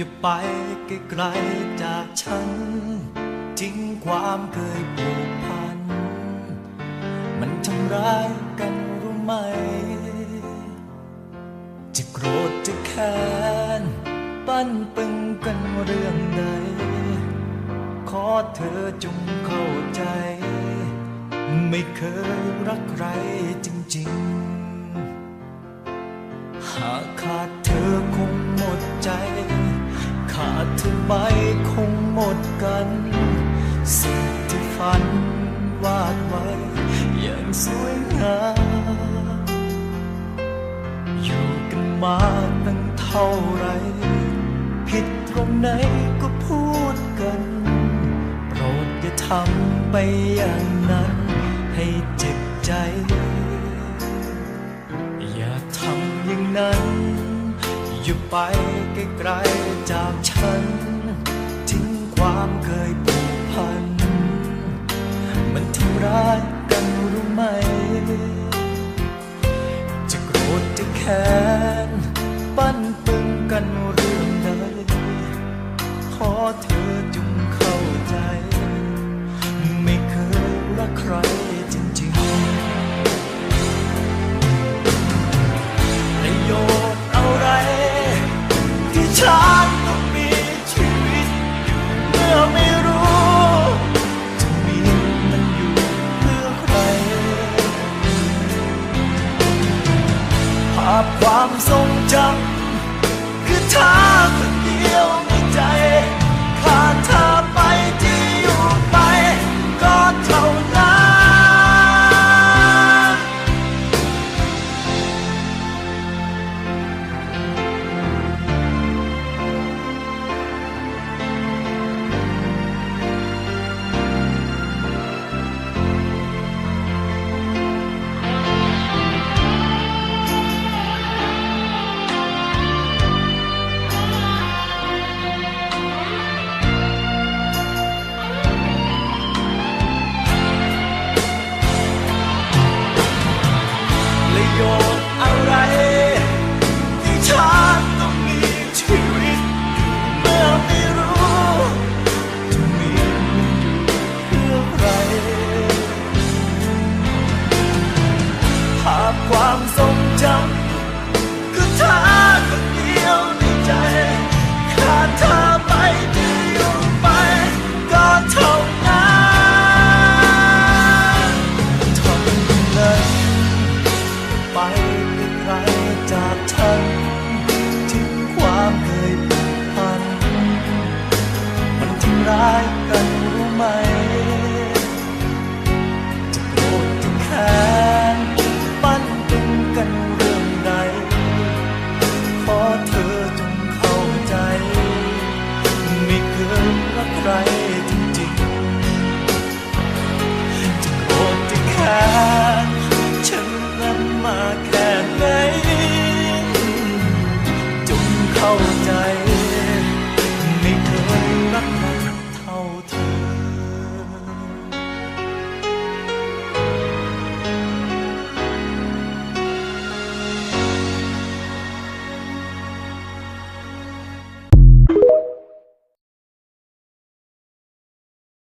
อย่าไปไกลๆจากฉัน ทิ้งความเคยผูกพัน มันทำร้ายกันรู้ไหม จะโกรธจะแค้นปั้นปึงกันเรื่องใด ขอเธอจงเข้าใจ ไม่เคยรักใครจริง ๆ หากขาด ดกัน สิ่งที่ฝันวาดไว้อย่างสวยงามอยู่กันมาตั้งเท่าไร ผิดตรงไหนก็พูดกัน โปรดอย่าทำไปอย่างนั้น ให้เจ็บใจ อย่าทำอย่างนั้น อยู่ไปไกลๆจากฉัน มัาพความทรงจำคือเธอ your จากฉันถึงความเคยผูกพันมันทำร้าย